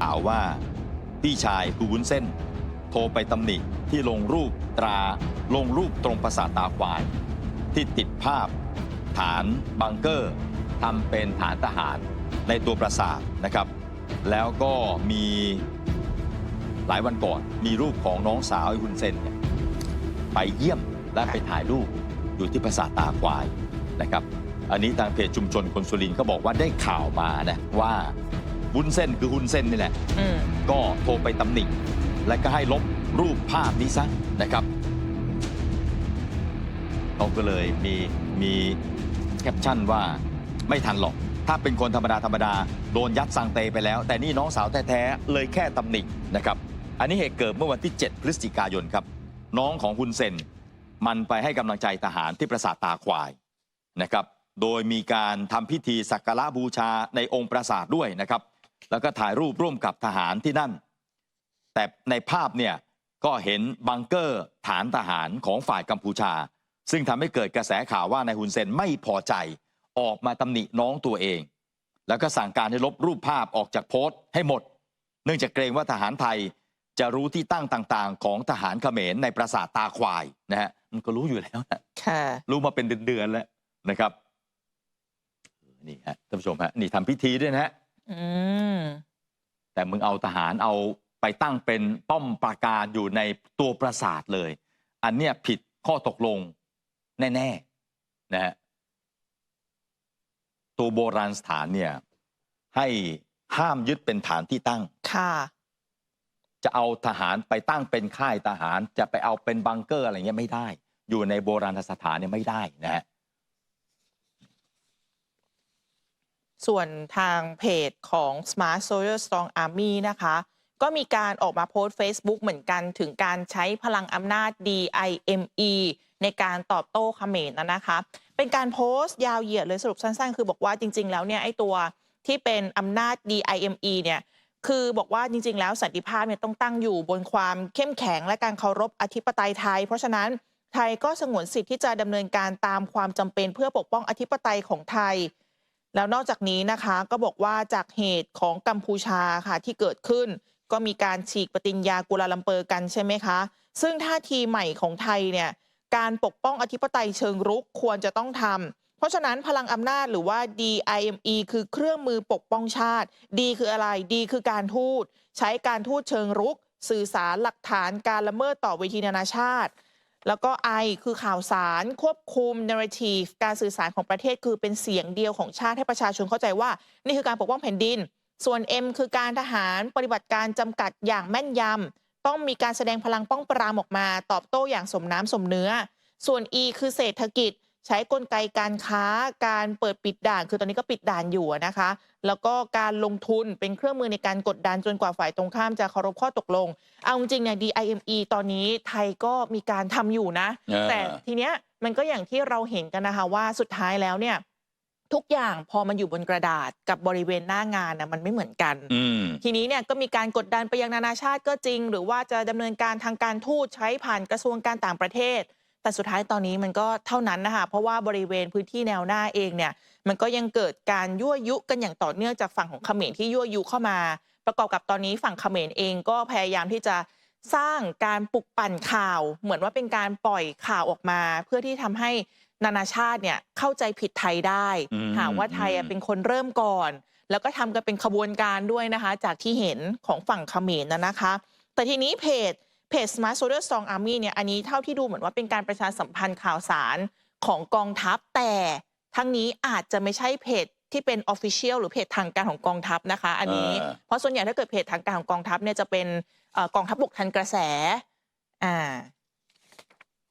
ข่าวว่า พี่ชายคือวุ้นเส้น โทรไปตำหนิที่ลงรูปตรา ลงรูปตรงปราสาทตาควาย ที่ติดภาพ ฐานบังเกอร์ทำเป็นฐานทหารในตัวปราสาทนะครับ แล้วก็มีหลายวันก่อนมีรูปของน้องสาวไอ้ฮุนเซนเนี่ยไปเยี่ยมและไปถ่ายรูปอยู่ที่ปราสาทตาควายนะครับ อันนี้ทางเพจชุมชนคนสุรินทร์เขาบอกว่าได้ข่าวมานะว่า วุ้นเส้นคือฮุนเส้นนี่แหละ อืม ก็โทรไปตำหนิและก็ให้ลบรูปภาพนี้ซะนะครับเขาก็เลยมีมีแคปชั่นว่าไม่ทันหรอก ถ้าเป็นคนธรรมดาธรรมดาโดนยัดสังเตไปแล้ว แต่นี่น้องสาวแท้ๆเลยแค่ตำหนินะครับ อันนี้เหตุเกิดเมื่อวันที่ 7 พฤศจิกายนครับ น้องของฮุนเซนมันไปให้กำลังใจทหารที่ปราสาทตาควายนะครับ โดยมีการทำพิธีสักการะบูชาในองค์ปราสาทด้วยนะครับ แล้วก็ถ่ายรูปร่วมกับทหารที่นั่น แต่ในภาพเนี่ยก็เห็นบังเกอร์ฐานทหารของฝ่ายกัมพูชา ซึ่งทำให้เกิดกระแสข่าวว่านายฮุนเซนไม่พอใจออกมาตำหนิน้องตัวเอง แล้วก็สั่งการให้ลบรูปภาพออกจากโพสต์ให้หมด เนื่องจากเกรงว่าทหารไทยจะรู้ที่ตั้งต่างๆ ของทหารเขมรในปราสาทตาควายนะฮะมันก็รู้อยู่แล้วนะค่ะรู้มาเป็นเดือนๆแล้วนะครับนี่ฮะท่านผู้ชมฮะนี่ทำพิธีด้วยนะฮะ อืม แต่มึงเอาทหารเอาไปตั้งเป็นป้อมปราการอยู่ในตัวปราสาทเลย อันเนี้ยผิดข้อตกลงแน่ๆนะฮะตัวโบราณสถานเนี่ยให้ห้ามยึดเป็นฐานที่ตั้ง ค่ะ จะเอาทหารไปตั้งเป็นค่ายทหาร จะไปเอาเป็นบังเกอร์อะไรเงี้ยไม่ได้ อยู่ในโบราณสถานเนี่ยไม่ได้นะฮะ ส่วนทางเพจของ Smart Soldier Strong Army นะคะ ก็มีการออกมาโพสต์ Facebook เหมือนกันถึงการใช้พลังอำนาจ DIME ในการตอบโต้เขมรนะนะคะ เป็นการโพสต์ยาวเหยียดเลยสรุปสั้นๆ คือบอกว่าจริง ๆ แล้วเนี่ยไอ้ตัวที่เป็นอำนาจ DIME เนี่ยคือบอกว่าจริง ๆ แล้วสันติภาพเนี่ยต้องตั้งอยู่บนความเข้มแข็งและการเคารพอธิปไตยไทย เพราะฉะนั้นไทยก็สงวนสิทธิ์ที่จะดำเนินการตามความจำเป็นเพื่อปกป้องอธิปไตยของไทย แล้วนอกจากนี้นะคะก็บอกว่าจากเหตุของกัมพูชาค่ะที่เกิดขึ้น ก็มีการฉีกปฏิญญากุลาลัมเปอร์กันใช่ไหมคะ ซึ่งท่าทีใหม่ของไทยเนี่ยการปกป้องอธิปไตยเชิงรุกควรจะต้องทำเพราะฉะนั้นพลังอำนาจหรือว่า DIME คือเครื่องมือปกป้องชาติ D คืออะไร D คือการทูตใช้การทูตเชิงรุก สื่อสารหลักฐานการละเมิดต่อเวทีนานาชาติ แล้วก็ I คือข่าวสารควบคุม narrative การสื่อสารของประเทศคือเป็นเสียงเดียวของชาติให้ประชาชนเข้าใจว่า นี่คือการปกป้องแผ่นดิน ส่วน M คือการทหารปฏิบัติการจำกัดอย่างแม่นยำต้องมีการแสดงพลังป้องปรามออกมา ตอบโต้อย่างสมน้ำสมเนื้อ ส่วน E คือเศรษฐกิจ ใช้กลไกการค้าการเปิดปิดด่าน คือตอนนี้ก็ปิดด่านอยู่อะนะคะ แล้วก็การลงทุนเป็นเครื่องมือในการกดดันจนกว่าฝ่ายตรงข้ามจะเคารพข้อตกลง เอาจริงๆเนี่ย DIME ตอนนี้ไทยก็มีการทำอยู่นะเออแต่ทีเนี้ยมันก็อย่างที่เราเห็นกันนะคะว่าสุดท้ายแล้วเนี่ยทุกอย่างพอมันอยู่บนกระดาษกับบริเวณหน้างานนะมันไม่เหมือนกันอืมทีนี้เนี่ยก็มีการกดดันไปยังนานาชาติก็จริง หรือว่าจะดำเนินการทางการทูตใช้ผ่านกระทรวงการต่างประเทศ แต่สุดท้ายตอนนี้มันก็เท่านั้นนะคะ เพราะว่าบริเวณพื้นที่แนวหน้าเองเนี่ยมันก็ยังเกิดการยั่วยุกันอย่างต่อเนื่องจากฝั่งของเขมรที่ยั่วยุเข้ามา ประกอบกับตอนนี้ฝั่งเขมรเองก็พยายามที่จะสร้างการปลุกปั่นข่าว เหมือนว่าเป็นการปล่อยข่าวออกมา เพื่อที่ทำให้นานาชาติเนี่ยเข้าใจผิดไทยได้หาว่าไทยเป็นคนเริ่มก่อน แล้วก็ทำกันเป็นขบวนการด้วยนะคะ จากที่เห็นของฝั่งเขมรนะนะคะ แต่ทีนี้เพจ เพจ Smart Soldier Strong Army เนี่ยอันนี้เท่าที่ดูเหมือนว่าเป็นการประชาสัมพันธ์ข่าวสารของกองทัพ แต่ทั้งนี้อาจจะไม่ใช่เพจที่เป็น Official หรือเพจทางการของกองทัพนะคะ อันนี้ เพราะส่วนใหญ่ถ้าเกิดเพจทางการของกองทัพเนี่ยจะเป็นกองทัพบกทันกระแสอ่า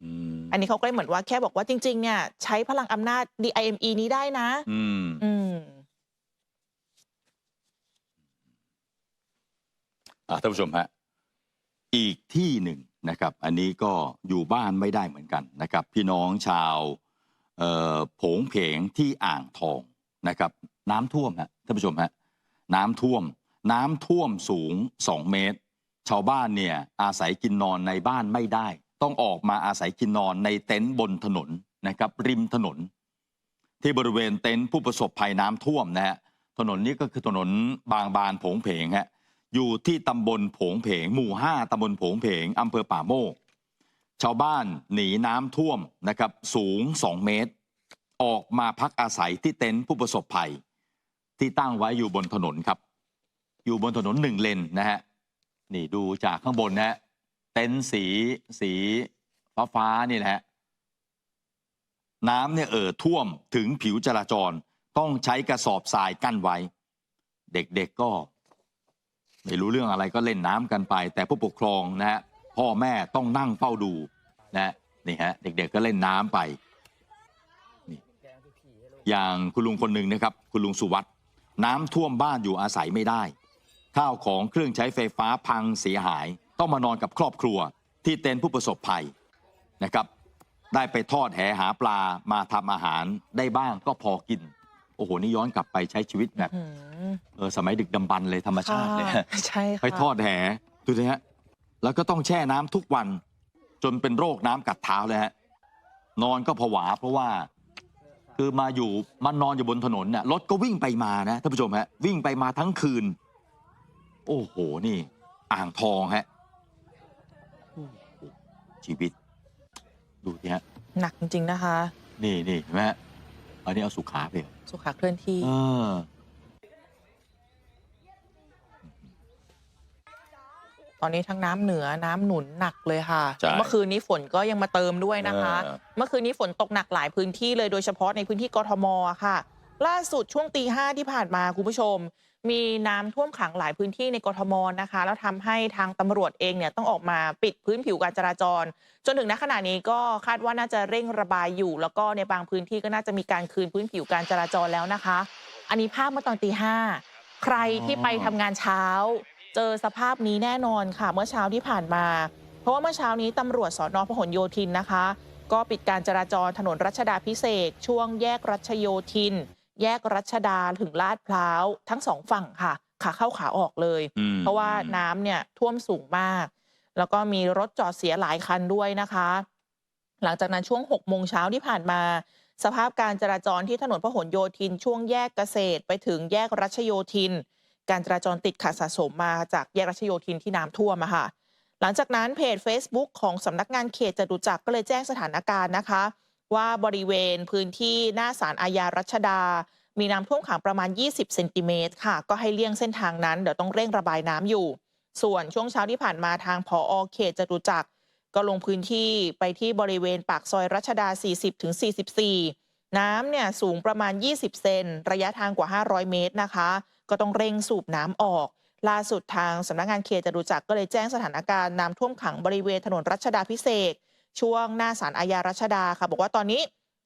อืมอันนี้เขาก็เลยเหมือนว่าแค่บอกว่าจริง ๆ เนี่ย ใช้พลังอำนาจ DIME นี้ได้นะ อืมอืมอะท่านผู้ชมฮะ อีกที่หนึ่งนะครับ อันนี้ก็อยู่บ้านไม่ได้เหมือนกันนะครับ พี่น้องชาวผงเพงที่อ่างทองนะครับ น้ำท่วมฮะท่านผู้ชมฮะน้ำท่วม น้ำท่วมสูง 2 เมตร ชาวบ้านเนี่ยอาศัยกินนอนในบ้านไม่ได้ ต้องออกมาอาศัยกินนอนในเต็นท์บนถนนนะครับ ริมถนน ที่บริเวณเต็นท์ผู้ประสบภัยน้ำท่วมนะฮะถนนนี้ก็คือถนนบางบานผงเพงฮะ อยู่ที่ตำบลโผงเพงหมู่ 5ตำบลโผงเพงอำเภอป่าโมก ชาวบ้านหนีน้ำท่วมนะครับสูง 2 เมตร ออกมาพักอาศัยที่เต็นท์ผู้ประสบภัย ที่ตั้งไว้อยู่บนถนนครับ อยู่บนถนนหนึ่งเลนนะฮะนี่ดูจากข้างบนนะฮะเต็นท์สีสีฟ้าฟ้านี่นะฮะน้ำเนี่ยเอ่อท่วมถึงผิวจราจร ต้องใช้กระสอบทรายกั้นไว้ เด็กๆก็ ไม่รู้เรื่องอะไรก็เล่นน้ำกันไป แต่ผู้ปกครองนะฮะพ่อแม่ต้องนั่งเฝ้าดูนะนี่ฮะเด็กๆก็เล่นน้ำไปนี่อย่างคุณลุงคนหนึ่งนะครับ คุณลุงสุวัสด์น้ำท่วมบ้านอยู่อาศัยไม่ได้ ข้าวของเครื่องใช้ไฟฟ้าพังเสียหาย ต้องมานอนกับครอบครัว ที่เต็นท์ผู้ประสบภัยนะครับ ได้ไปทอดแหหาปลามาทำอาหารได้บ้างก็พอกิน โอ้โหนี่ย้อนกลับไปใช้ชีวิตแบบอืมเออสมัยดึกดำบรรพ์เลยธรรมชาติเลยค่ะใช่ค่ะไปทอดแหดูสิฮะแล้วก็ต้องแช่น้ำทุกวัน จนเป็นโรคน้ำกัดเท้าเลยฮะนอนก็ผวาเพราะว่า คือมาอยู่มันนอนอยู่บนถนนน่ะรถก็วิ่งไปมานะท่านผู้ชมฮะวิ่งไปมาทั้งคืน โอ้โหนี่ อ่างทองฮะโอ้โหชีวิต ดูสิฮะหนักจริงๆนะคะ นี่นี่เห็นไหมฮะ อันนี้เอาสุขาไปเหรอสุขาเคลื่อนที่เออตอนนี้ทั้งน้ำเหนือน้ำหนุนหนักเลยค่ะ ใช่เมื่อคืนนี้ฝนก็ยังมาเติมด้วยนะคะเออเมื่อคืนนี้ฝนตกหนักหลายพื้นที่เลยโดยเฉพาะในพื้นที่กทมอะค่ะ ล่าสุดช่วงตีห้าที่ผ่านมาคุณผู้ชม มีน้ำท่วมขังหลายพื้นที่ในกรทมนะคะ แล้วทำให้ทางตำรวจเองเนี่ยต้องออกมาปิดพื้นผิวการจราจร จนถึงณขณะนี้ก็คาดว่าน่าจะเร่งระบายอยู่ แล้วก็ในบางพื้นที่ก็น่าจะมีการคืนพื้นผิวการจราจรแล้วนะคะ อันนี้ภาพเมื่อตอนตีห้าใครที่ไปทำงานเช้า เจอสภาพนี้แน่นอนค่ะ เมื่อเช้าที่ผ่านมา เพราะว่าเมื่อเช้านี้ตำรวจสอนอพหลโยธินนะคะ ก็ปิดการจราจรถนนรัชดาพิเศษช่วงแยกรัชโยธิน แยกรัชดาถึงลาดพร้าวทั้งสองฝั่งค่ะ ขาเข้าขาออกเลยอืมเพราะว่าน้ำเนี่ยท่วมสูงมาก แล้วก็มีรถจอดเสียหลายคันด้วยนะคะ หลังจากนั้นช่วง6โมงเช้าที่ผ่านมา สภาพการจราจรที่ถนนพหลโยธิน ช่วงแยกเกษตรไปถึงแยกรัชโยธิน การจราจรติดขัดสะสมมาจากแยกรัชโยธินที่น้ำท่วมอะค่ะ หลังจากนั้นเพจ Facebook ของสำนักงานเขตจตุจักรก็เลยแจ้งสถานการณ์นะคะ ว่าบริเวณพื้นที่หน้าศาลอาญารัชดา มีน้ำท่วมขังประมาณ 20 เซนติเมตรค่ะ ก็ให้เลี่ยงเส้นทางนั้น เดี๋ยวต้องเร่งระบายน้ำอยู่ ส่วนช่วงเช้าที่ผ่านมาทางผอเขตจตุจักร ก็ลงพื้นที่ไปที่บริเวณปากซอยรัชดา 40ถึง44 น้ำเนี่ยสูงประมาณ 20 เซน ระยะทางกว่า 500 เมตรนะคะ ก็ต้องเร่งสูบน้ำออก ล่าสุดทางสำนักงานเขตจตุจักรก็เลยแจ้งสถานการณ์น้ำท่วมขังบริเวณถนนรัชดาพิเศษก ช่วงหน้าศาลอาญารัชดาค่ะ บอกว่าตอนนี้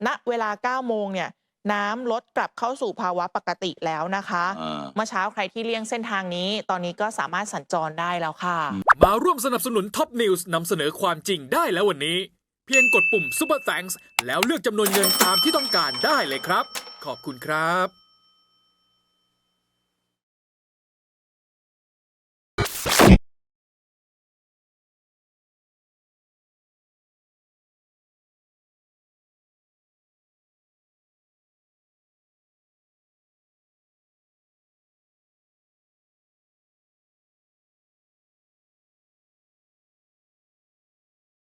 ณเวลา 9 โมงเนี่ยน้ำลดกลับเข้าสู่ภาวะปกติแล้วนะคะอ่าเมื่อเช้าใครที่เลี่ยงเส้นทางนี้ ตอนนี้ก็สามารถสัญจรได้แล้วค่ะ มาร่วมสนับสนุนท็อปนิวส์นำเสนอความจริงได้แล้ววันนี้ เพียงกดปุ่ม Super Thanks แล้วเลือกจำนวนเงินตามที่ต้องการได้เลยครับ ขอบคุณครับ